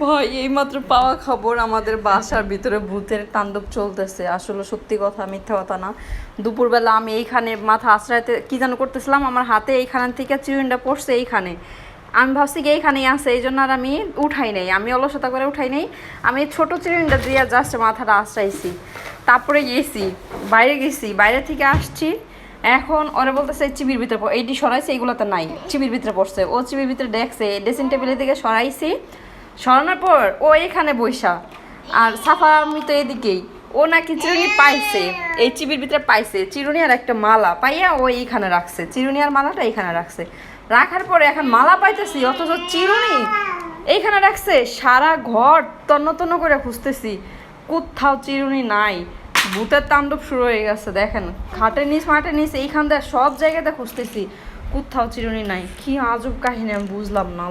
ভাই এইমাত্র পাওয়া খবর আমাদের বাসার ভিতরে ভূতের তাণ্ডব চলতেছে। আসলে সত্যি কথা, মিথ্যা কথা না। দুপুরবেলা আমি এইখানে মাথা আশ্রয়তে কি যেন করতেছিলাম, আমার হাতে এইখান থেকে চিরুনটা পড়ছে এইখানে। আমি ভাবছি কি এইখানেই আছে এই জন্য আর আমি উঠাই নাই। আমি অলসতা করে উঠাই নাই। আমি ছোট চিরুনটা দিয়ে জাস্ট মাথাটা আশ্রাইছি। তারপরে গেছি, বাইরে গেছি। বাইরে থেকে আসছি এখন ওরা বলতেছে চিবির ভিতরে এইটি সরাইছে এইগুলোতে নাই, চিবির ভিতরে পড়ছে। ও চিবির ভিতরে দেখছে, ড্রেসিং টেবিলের দিকে সরাইছি। সরানোর পর ও এখানে বৈশা আর সাফা আমি তো এদিকেই। ও নাকি চিরুনি পাইছে, এই চিবির ভিতরে পাইছে। চিরুনি আর একটা মালা পাইয়া ও এইখানে রাখছে। চিরুনি আর মালাটা এইখানে রাখছে। রাখার পরে এখন মালা পাইতেছি, অথচ চিরুনি এইখানে রাখছে। সারা ঘর তন্ন তন্ন করে খুঁজতেছি, কোথাও চিরুনি নাই। ভূতের তাণ্ডব শুরু হয়ে গেছে, দেখেন। খাটের নিচ, মাঠের নিচ, এইখান দিয়ে সব জায়গাতে খুঁজতেছি। কোথাও চিরুনি নাই। কি আজব কাহিনী, আমি বুঝলাম না।